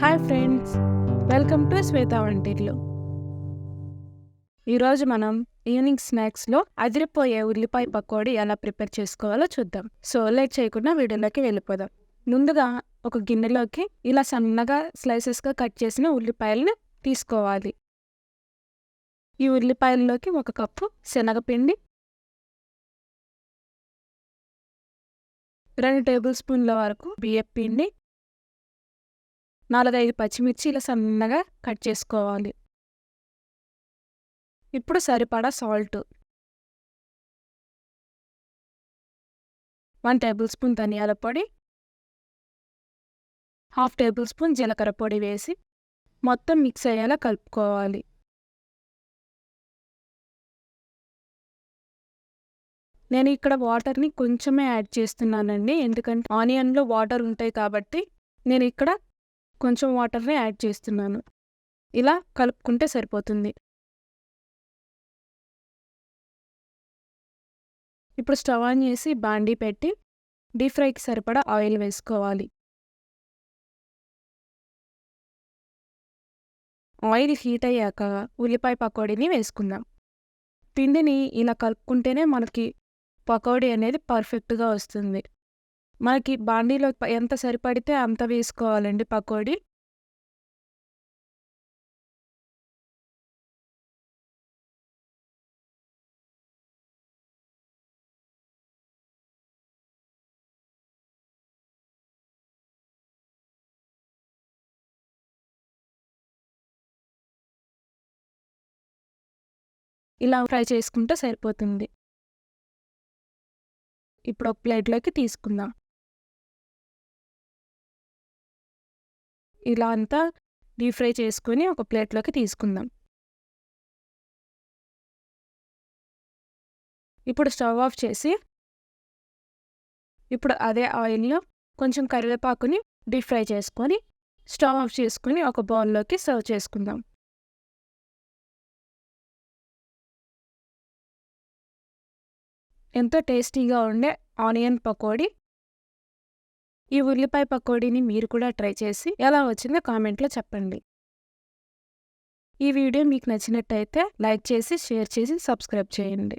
Hi friends welcome to Swetha వంటిల్లు. ఈరోజు మనం ఈవినింగ్ స్నాక్స్లో అదిరిపోయే ఉల్లిపాయ పకోడీ ఎలా ప్రిపేర్ చేసుకోవాలో చూద్దాం. సో లేట్ చేయకుండా వీడియోలోకి వెళ్ళిపోదాం. ముందుగా ఒక గిన్నెలోకి ఇలా సన్నగా స్లైసెస్గా కట్ చేసిన ఉల్లిపాయలను తీసుకోవాలి. ఈ ఉల్లిపాయల్లోకి ఒక కప్పు శనగపిండి రెండు టేబుల్ స్పూన్ల వరకు బియ్యం పిండి నాలుగైదు పచ్చిమిర్చి ఇలా సన్నగా కట్ చేసుకోవాలి. ఇప్పుడు సరిపడా సాల్ట్. వన్ టేబుల్ స్పూన్ ధనియాల పొడి. హాఫ్ టేబుల్ స్పూన్ జీలకర్ర పొడి వేసి మొత్తం మిక్స్ అయ్యేలా కలుపుకోవాలి. నేను ఇక్కడ వాటర్ని కొంచెమే యాడ్ చేస్తున్నానండి ఎందుకంటే ఆనియన్లో వాటర్ ఉంటాయి కాబట్టి నేను ఇక్కడ కొంచెం వాటర్ని యాడ్ చేస్తున్నాను. ఇలా కలుపుకుంటే సరిపోతుంది. ఇప్పుడు స్టవ్ ఆన్ చేసి బాండీ పెట్టి డీప్ ఫ్రైకి సరిపడా ఆయిల్ వేసుకోవాలి. ఆయిల్ హీట్ అయ్యాక ఉల్లిపాయ పకోడీని వేసుకుందాం. పిండిని ఇలా కలుపుకుంటేనే మనకి పకోడీ అనేది పర్ఫెక్ట్గా వస్తుంది. మనకి బాండీలో ఎంత సరిపడితే అంత వేసుకోవాలండి పకోడీ. ఇలా ఫ్రై చేసుకుంటే సరిపోతుంది. ఇప్పుడు ఒక ప్లేట్లోకి తీసుకుందాం. ఇలా అంతా డీప్ ఫ్రై చేసుకొని ఒక ప్లేట్లోకి తీసుకుందాం. ఇప్పుడు స్టవ్ ఆఫ్ చేసి ఇప్పుడు అదే ఆయిల్లో కొంచెం కరివేపాకుని డీప్ ఫ్రై చేసుకొని స్టవ్ ఆఫ్ చేసుకుని ఒక బౌల్లోకి సర్వ్ చేసుకుందాం. ఎంతో టేస్టీగా ఉండే ఆనియన్ పకోడీ ఈ ఉల్లిపాయ పకోడీని మీరు కూడా ట్రై చేసి ఎలా వచ్చిందో కామెంట్లో చెప్పండి. ఈ వీడియో మీకు నచ్చినట్టయితే లైక్ చేసి షేర్ చేసి సబ్స్క్రైబ్ చేయండి.